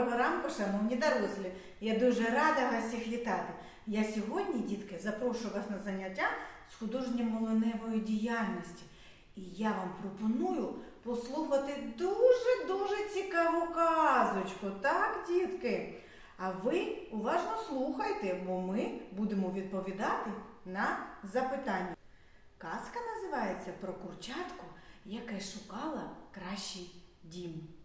Доброго ранку, шановні дорослі. Я дуже рада вас всіх вітати. Я сьогодні, дітки, запрошую вас на заняття з художньо-млиневої діяльності. І я вам пропоную послухати дуже-дуже цікаву казочку, так, дітки? А ви уважно слухайте, бо ми будемо відповідати на запитання. Казка називається про курчатку, яке шукала кращий дім.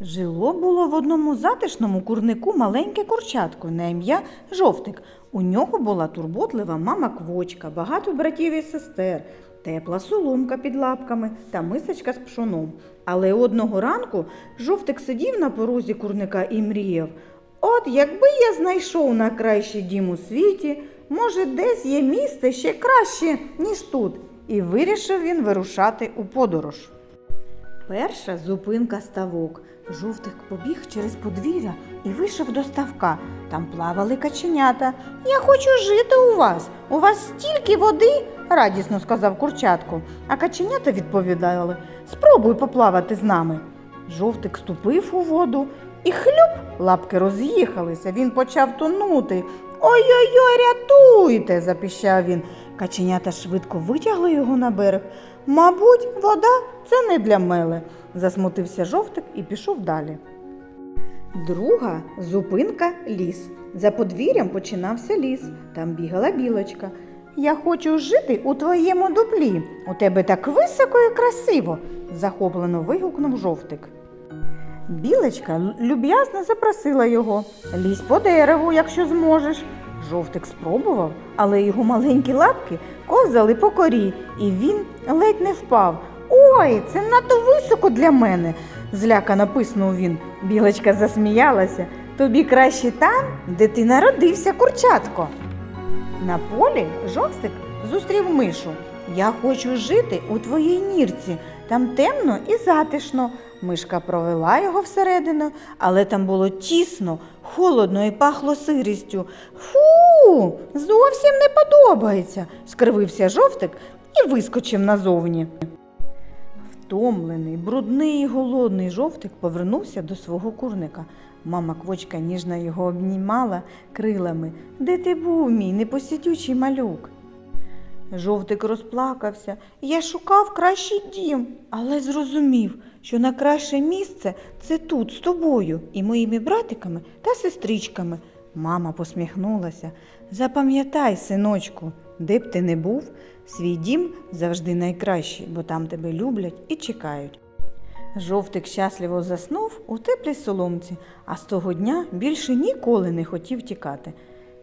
Жило було в одному затишному курнику маленьке курчатко на ім'я Жовтик. У нього була турботлива мама квочка, багато братів і сестер, тепла соломка під лапками та мисочка з пшоном. Але одного ранку жовтик сидів на порозі курника і мріяв. От якби я знайшов на кращий дім у світі, може, десь є місце ще краще, ніж тут. І вирішив він вирушати у подорож. Перша зупинка ставок. Жовтик побіг через подвір'я і вийшов до ставка. Там плавали каченята. Я хочу жити у вас. У вас стільки води, радісно сказав курчатко. А каченята відповідали Спробуй поплавати з нами. Жовтик ступив у воду і хлюп, лапки роз'їхалися. Він почав тонути. Ой-ой-ой, рятуйте, запіщав він. Каченята швидко витягли його на берег. Мабуть, вода це не для мели, засмутився жовтик і пішов далі. Друга зупинка ліс. За подвір'ям починався ліс. Там бігала білочка. Я хочу жити у твоєму дуплі. У тебе так високо і красиво, захоплено вигукнув жовтик. Білочка люб'язно запросила його. Лізь по дереву, якщо зможеш. Жовтик спробував, але його маленькі лапки ковзали по корі, і він ледь не впав. Ой, це надто високо для мене, злякано писнув він. Білочка засміялася. Тобі краще там, де ти народився, курчатко. На полі жовтик зустрів мишу. Я хочу жити у твоїй нірці. Там темно і затишно. Мишка провела його всередину, але там було тісно, холодно і пахло сирістю. Фу, зовсім не подобається, скривився жовтик і вискочив назовні. Втомлений, брудний і голодний жовтик повернувся до свого курника. Мама квочка ніжно його обнімала крилами. Де ти був, мій непосідючий малюк? Жовтик розплакався. Я шукав кращий дім, але зрозумів, що на краще місце це тут з тобою і моїми братиками та сестричками. Мама посміхнулася. Запам'ятай, синочку, де б ти не був, свій дім завжди найкращий, бо там тебе люблять і чекають. Жовтик щасливо заснув у теплій соломці, а з того дня більше ніколи не хотів тікати.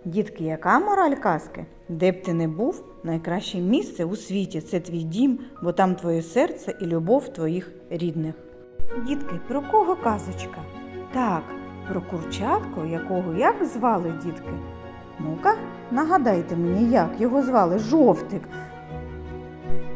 Дітки, яка мораль казки? Де б ти не був, найкраще місце у світі це твій дім, бо там твоє серце і любов твоїх рідних. Дітки, про кого казочка? Так, про курчатку, якого як звали дітки? Ну-ка, нагадайте мені, як його звали Жовтик.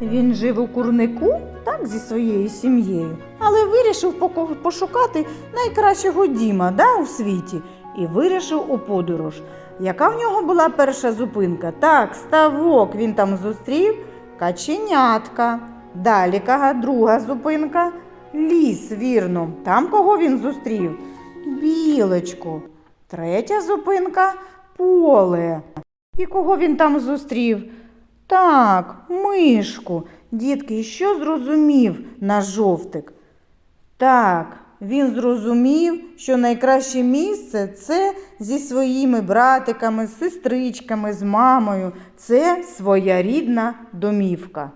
Він жив у курнику, так, зі своєю сім'єю, але вирішив пошукати найкращого діма да, у світі і вирішив у подорож. Яка в нього була перша зупинка? Так, ставок він там зустрів каченятка. Далі кага, друга зупинка ліс, вірно. Там кого він зустрів? Білочку. Третя зупинка поле. І кого він там зустрів? Так, мишку. Дітки, що зрозумів наш жовтик? Так, він зрозумів, що найкраще місце це зі своїми братиками, сестричками, з мамою. Це своя рідна домівка.